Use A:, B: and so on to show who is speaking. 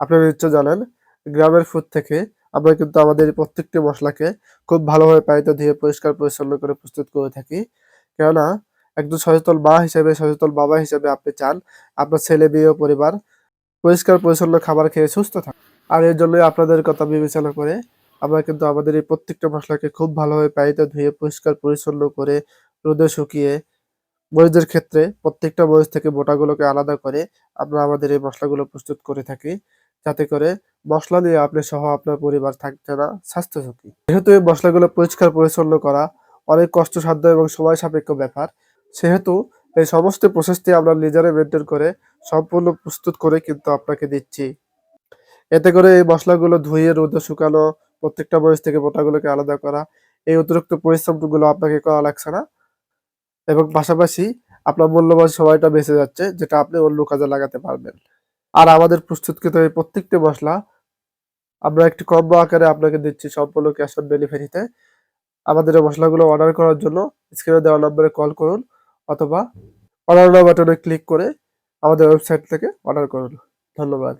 A: আপনারা নিশ্চয় জানেন, গ্রামের ফুড থেকে আমরা কিন্তু আমাদের প্রত্যেকটি মশলাকে খুব ভালোভাবে পানিতে ধুয়ে পরিষ্কার পরিচ্ছন্ন করে প্রস্তুত করে থাকি। কেননা, একজন সচেতন মা হিসেবে, সচেতন বাবা হিসেবে আপনি চান আপনার ছেলে, মেয়ে পরিবার পরিষ্কার পরিচ্ছন্ন খাবার খেয়ে সুস্থ থাকে। আর এর জন্যই আপনাদের কথা বিবেচনা করে আমরা কিন্তু আমাদের এই প্রত্যেকটা মশলাকে খুব ভালোভাবে পানিতে ধুয়ে পরিষ্কার পরিচ্ছন্ন করে রোদে শুকিয়ে মরিচের ক্ষেত্রে প্রত্যেকটা মরিচ থেকে বোটাগুলোকে আলাদা করে আমরা আমাদের এই মশলাগুলো প্রস্তুত করে থাকি। যাতে করে মশলা নিয়ে আপনি সহ আপনার পরিবার থাকছে না স্বাস্থ্য ঝুঁকি যেহেতু এই মশলাগুলো পরিষ্কার পরিচ্ছন্ন করা অনেক কষ্টসাধ্য এবং সময় সাপেক্ষ ব্যাপার, সেহেতু এই সমস্ত প্রসেসটি আমরা নিজেরাই মেনটেন করে সম্পূর্ণ প্রস্তুত করে কিন্তু আপনাকে দিচ্ছি। এতে করে এই মশলাগুলো ধুয়ে, রোদে শুকানো, প্রত্যেকটা মরিচ থেকে বোটাগুলোকে আলাদা করা, এই অতিরিক্ত পরিশ্রমগুলো আপনাকে করা লাগছে না। এবং পাশাপাশি আপনার মূল্যবান সময়টা বেঁচে যাচ্ছে, যেটা আপনি অন্য কাজে লাগাতে পারবেন। আর আমাদের প্রস্তুতকৃত এই প্রত্যেকটি মশলা। আমরা একটি কম্ব আকারে আপনাকে দিচ্ছি সম্পূর্ণ ক্যাশ অন ডেলিভারিতে আমাদের এই মশলাগুলো অর্ডার করার জন্য স্ক্রিনে দেওয়া নম্বরে কল করুন অথবা অর্ডার বাটনে ক্লিক করে আমাদের ওয়েবসাইট থেকে অর্ডার করুন। ধন্যবাদ।